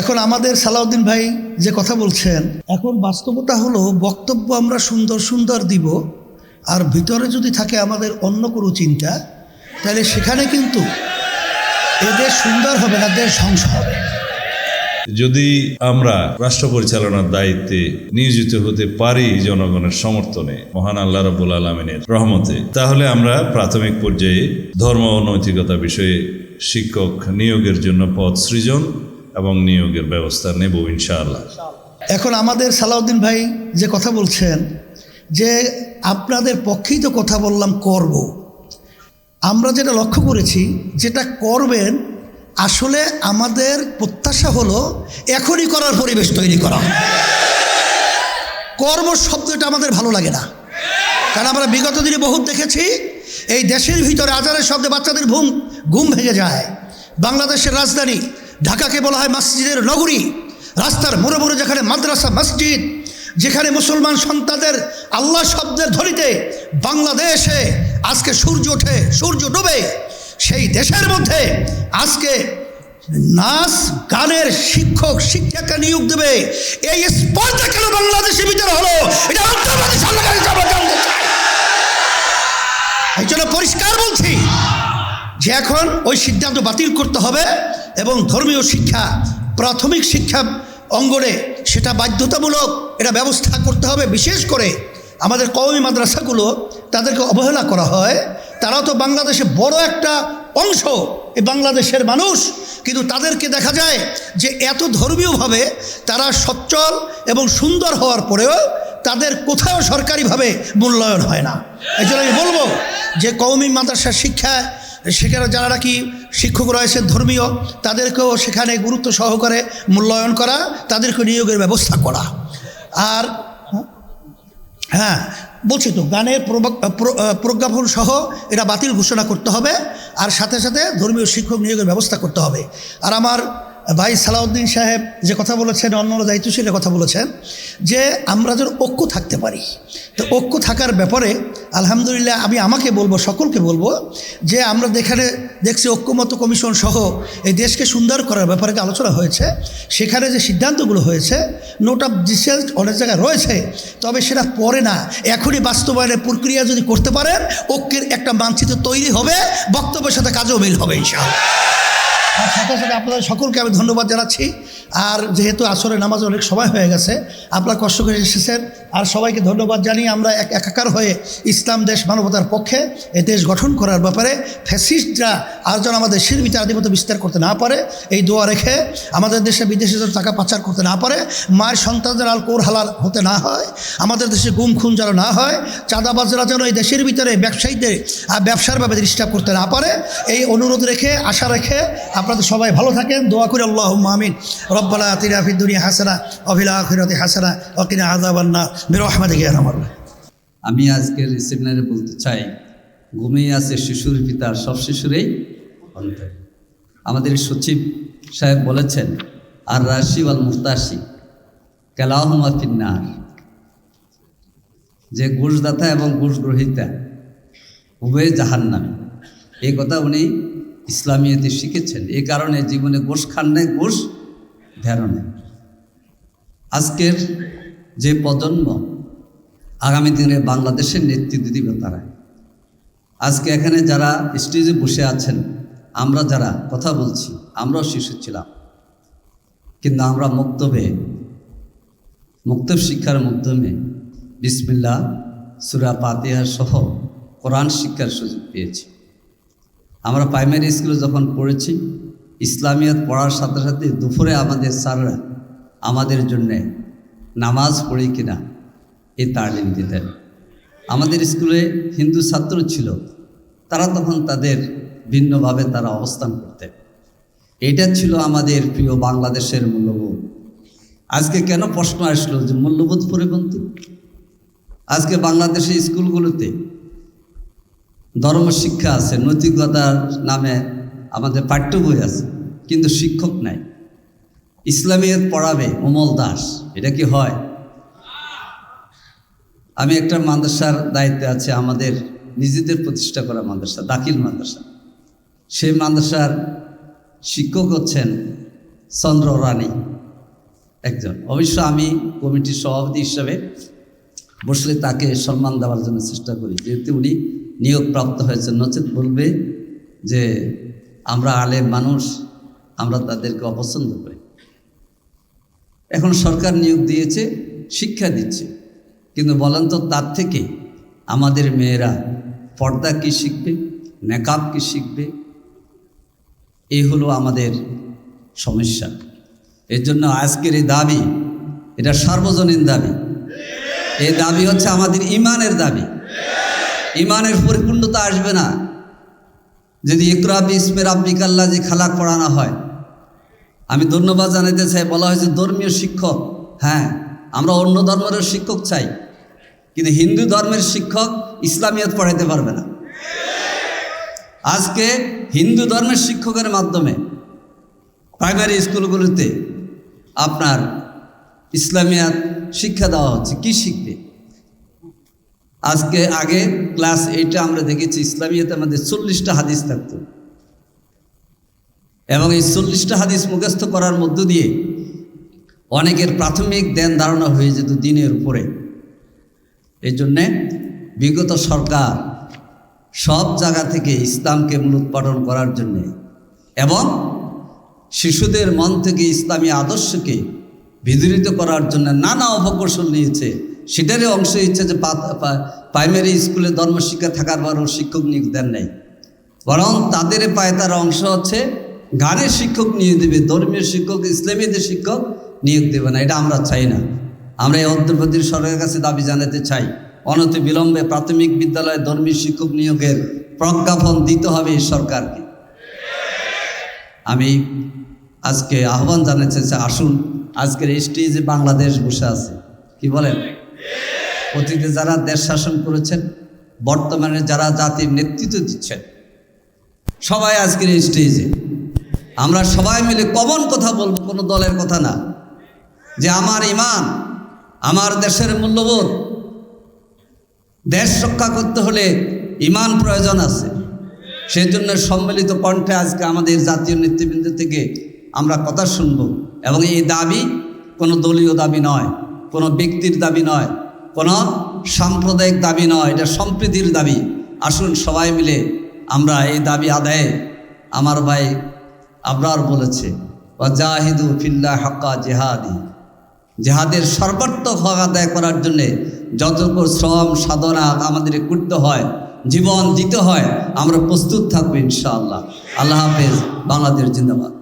এখন আমাদের সালাউদ্দিন ভাই যে কথা বলছেন, এখন বাস্তবতা হলো বক্তব্য আমরা সুন্দর সুন্দর দিব, আর ভিতরে যদি থাকে আমাদের অন্য কোনো চিন্তা, তাহলে সেখানে কিন্তু এদের সুন্দর হবে না, দেশ ধ্বংস হবে। যদি আমরা রাষ্ট্র পরিচালনার দায়িত্বে নিয়োজিত হতে পারি জনগণের সমর্থনে, মহান আল্লাহ রবুল আলমিনের রহমতে, তাহলে আমরা প্রাথমিক পর্যায়ে ধর্ম ও নৈতিকতা বিষয়ে শিক্ষক নিয়োগের জন্য পদ সৃজন এবং নিয়োগের ব্যবস্থা নেব ইনশাআল্লাহ। এখন আমাদের সালাউদ্দিন ভাই যে কথা বলছেন, যে আপনাদের পক্ষেই তো কথা বললাম করব। আমরা যেটা লক্ষ্য করেছি, যেটা করবেন, আসলে আমাদের প্রত্যাশা হলো এখনই করার পরিবেশ তৈরি করা। কর্ম শব্দটা আমাদের ভালো লাগে না। কারণ আমরা বিগত দিনে বহুত দেখেছি, এই দেশের ভিতরে আজারের শব্দে বাচ্চাদের ঘুম ঘুম ভেঙে যায়। বাংলাদেশের রাজধানী ঢাকাকে বলা হয় মসজিদের নগরী। রাস্তার মোড়ে মোড়ে যেখানে মাদ্রাসা, মসজিদ, যেখানে মুসলমান সন্তানদের আল্লাহ শব্দের ধরিতে বাংলাদেশে আজকে সূর্য ওঠে, সূর্য ডুবে। সেই দেশের মধ্যে আজকে নাচ গানের শিক্ষক, শিক্ষাকে নিয়োগ দেবে। এই স্পর্ধা কেন বাংলাদেশের ভিতরে হলো? এটা এই জন্য পরিষ্কার বলছি যে এখন ওই সিদ্ধান্ত বাতিল করতে হবে। এবং ধর্মীয় শিক্ষা, প্রাথমিক শিক্ষা অঙ্গনে সেটা বাধ্যতামূলক এটা ব্যবস্থা করতে হবে। বিশেষ করে আমাদের কওমি মাদ্রাসাগুলো তাদেরকে অবহেলা করা হয়। তারা তো বাংলাদেশে বড় একটা অংশ এই বাংলাদেশের মানুষ। কিন্তু তাদেরকে দেখা যায় যে এত ধর্মীয়ভাবে তারা সচ্ছল এবং সুন্দর হওয়ার পরেও তাদের কোথাও সরকারিভাবে মূল্যায়ন হয় না। এই আমি বলব যে কওমি মাদ্রাসার শিক্ষা, সেখানে যারা নাকি শিক্ষক রয়েছে ধর্মীয়, তাদেরকেও সেখানে গুরুত্ব সহকারে মূল্যায়ন করা, তাদেরকে নিয়োগের ব্যবস্থা করা। আর হ্যাঁ বলছি তো, গানের প্রজ্ঞাপন সহ এটা বাতিল ঘোষণা করতে হবে, আর সাথে সাথে ধর্মীয় শিক্ষক নিয়োগের ব্যবস্থা করতে হবে। আর আমার ভাই সালাউদ্দিন সাহেব যে কথা বলেছেন অন্য দায়িত্বশীলের কথা বলেছেন, যে আমরা যেন ঐক্য থাকতে পারি। তো ঐক্য থাকার ব্যাপারে আলহামদুলিল্লাহ আমি আমাকে বলব, সকলকে বলব, যে আমরা যেখানে দেখছি ঐক্যমত কমিশন সহ এই দেশকে সুন্দর করার ব্যাপারে যে আলোচনা হয়েছে, সেখানে যে সিদ্ধান্তগুলো হয়েছে নোট অফ ডিসেন্স অনেক জায়গায় রয়েছে, তবে সেটা পরে না, এখনই বাস্তবায়নের প্রক্রিয়া যদি করতে পারেন, ঐক্যের একটা মানচিত্র তৈরি হবে, বক্তব্যের সাথে কাজও মিল হবে, ইনশাআল্লাহ। আর সাথে সাথে আপনাদের সকলকে আমি ধন্যবাদ জানাচ্ছি। আর যেহেতু আসরে নামাজ অনেক সময় হয়ে গেছে, আপনারা কষ্ট করে এসেছেন। আর সবাইকে ধন্যবাদ জানিয়ে আমরা এক একাকার হয়ে ইসলাম, দেশ, মানবতার পক্ষে এ দেশ গঠন করার ব্যাপারে ফ্যাসিস্টরা আর যেন আমাদের বিচার আধিপত্য বিস্তার করতে না পারে, এই দোয়া রেখে আমাদের দেশে বিদেশে যেন টাকা পাচার করতে না পারে, মায়ের সন্তানদের আল কোর হালাল হতে না হয়, আমাদের দেশে গুম খুন যেন না হয়, চাঁদাবাজরা যেন এই দেশের ভিতরে ব্যবসায়ীদের ব্যবসার ভাবে ডিস্টার্ব করতে না পারে, এই অনুরোধ রেখে, আশা রেখে আপনাদের সবাই ভালো থাকেন, দোয়া করে আল্লাহ মামিন রব্বালা আতিরা ফিদ দুনিয়া হাসানা অভিলা আখিরাতি হাসানা অকিনা আযাবান্না বিরহমাতিকা ইয়া রাহমান আমি আজকের সেমিনারে বলতে চাই, ঘুমিয়ে আছে শিশুর পিতার সব শিশুরেই অন্তর। আমাদের সচিব সাহেব বলেছেন, আর রাশি ওয়াল মুস্তাশি কালাহমা যে ঘুষদাতা এবং ঘুষ গ্রহিতা উভয় জাহান্নামে। এই কথা উনি ইসলামিয়াতে শিখেছেন। এই কারণে জীবনে ঘুষ খান নাই ঘুষ ধ্যারো নেই। আজকের যে প্রজন্ম, আগামী দিনে বাংলাদেশের নেতৃত্ব দিবে তারা। আজকে এখানে যারা স্টেজে বসে আছেন, আমরা যারা কথা বলছি, আমরাও শিশু ছিলাম। কিন্তু আমরা মক্তবে মক্তব শিক্ষার মাধ্যমে বিসমিল্লা সুরা পাতিহা সহ কোরআন শিক্ষার সুযোগ পেয়েছি। আমরা প্রাইমারি স্কুলে যখন পড়েছি, ইসলামিয়াত পড়ার সাথে সাথে দুপুরে আমাদের স্যাররা আমাদের জন্যে নামাজ পড়ি কিনা এই তালিম দিতেন। আমাদের স্কুলে হিন্দু ছাত্র ছিল, তারা তখন তাদের ভিন্নভাবে তারা অবস্থান করতেন। এটা ছিল আমাদের প্রিয় বাংলাদেশের মূল্যবোধ। আজকে কেন প্রশ্ন আসলো যে মূল্যবোধ পরিপন্থী? আজকে বাংলাদেশের স্কুলগুলোতে ধর্ম শিক্ষা আছে, নৈতিকতার নামে আমাদের পাঠ্য বই আছে, কিন্তু শিক্ষক নাই। ইসলামিয়ত পড়াবে অমল দাস, এটা কি হয়? আমি একটা মাদ্রাসার দায়িত্বে আছে, আমাদের নিজেদের প্রতিষ্ঠা করা মাদ্রাসা, দাখিল মাদ্রাসা। সেই মাদ্রাসার শিক্ষক হচ্ছেন চন্দ্র রানী একজন। অবশ্য আমি কমিটির সভাপতি হিসাবে বসলে তাকে সম্মান দেওয়ার জন্য চেষ্টা করি, যেহেতু উনি নিয়োগপ্রাপ্ত হয়েছে। নচেত বলবে যে আমরা আলেম মানুষ, আমরা তাদেরকে অপছন্দ করি। এখন সরকার নিয়োগ দিয়েছে, শিক্ষা দিচ্ছে। কিন্তু বলেন তো, তার থেকে আমাদের মেয়েরা পর্দা কি শিখবে, নেকাব কি শিখবে? এই হলো আমাদের সমস্যা। এর জন্য আজকের এই দাবি, এটা সার্বজনীন দাবি। এই দাবি হচ্ছে আমাদের ইমানের দাবি। ইমানের পরিপূর্ণতা আসবে না। যদি ইকরাব ইসমের আব্বিকাল্লা যে খালাক পড়ানো হয়। আমি ধন্যবাদ জানাতে চাই, বলা হয়েছে ধর্মীয় শিক্ষক। হ্যাঁ আমরা অন্য ধর্মের শিক্ষক চাই, কিন্তু হিন্দু ধর্মের শিক্ষক ইসলামিয়ত পড়াইতে পারবে না। আজকে হিন্দু ধর্মের শিক্ষকের মাধ্যমে প্রাইমারি স্কুলগুলোতে আপনার ইসলামিয়াত শিক্ষা দেওয়া হচ্ছে। কি শিখবে? আজকে আগে ক্লাস এইটা আমরা দেখেছি ইসলামিয়াতে আমাদের চল্লিশটা হাদিস থাকতো। এবং এই চল্লিশটা হাদিস মুখস্থ করার মধ্য দিয়ে অনেকের প্রাথমিক জ্ঞান ধারণা হয়ে যেত দিনের উপরে। এই জন্যে বিগত সরকার সব জায়গা থেকে ইসলামকে মূলোৎপাদন করার জন্যে এবং শিশুদের মন থেকে ইসলামী আদর্শকে বিদরিত করার জন্য নানা অপকৌশল নিয়েছে। সেটারই অংশ ইচ্ছে যে প্রাইমারি স্কুলে ধর্মশিক্ষা থাকার পরও শিক্ষক নিয়োগ দেন নাই। বরং তাদের পায়ে তার অংশ হচ্ছে গানের শিক্ষক নিয়োগ দেবে, ধর্মীয় শিক্ষক ইসলামীদের শিক্ষক নিয়োগ দেবে না, এটা আমরা চাই না। আমরা এই অন্তর্বর্তী সরকারের কাছে দাবি জানাতে চাই, অনতি বিলম্বে প্রাথমিক বিদ্যালয়ে ধর্মীয় শিক্ষক নিয়োগের প্রজ্ঞাপন দিতে হবে এই সরকারকে। আমি আজকে আহ্বান জানাতে চাই, আসুন, আজকের স্টেজে বাংলাদেশ বসে আছে। কি বলেন? অতীতে যারা দেশ শাসন করেছেন, বর্তমানে যারা জাতির নেতৃত্ব দিচ্ছেন, সবাই আজকের এই স্টেজে আমরা সবাই মিলে কমন কথা বলব, কোনো দলের কথা না। যে আমার ইমান, আমার দেশের মূল্যবোধ, দেশ রক্ষা করতে হলে ইমান প্রয়োজন আছে। সেজন্য সম্মিলিত কণ্ঠে আজকে আমাদের জাতীয় নেতৃবৃন্দ থেকে আমরা কথা শুনব এবং এই দাবি কোনো দলীয় দাবি নয়, কোনো ব্যক্তির দাবি নয় কোনো সাম্প্রদায়িক দাবি নয়, এটা সম্প্রীতির দাবি। আসুন সবাই মিলে আমরা এই দাবি আদায়ে আমার ভাই আবরার বলেছে জাহিদু ফিল্লা হক্কা জেহাদি। জেহাদের সর্বাত্মক হক আদায় করার জন্যে যতটুকু শ্রম, সাধনা আমাদের করতে হয়, জীবন দিতে হয়, আমরা প্রস্তুত থাকব ইনশাআল্লাহ। আল্লাহ হাফেজ, বাংলাদেশ জিন্দাবাদ।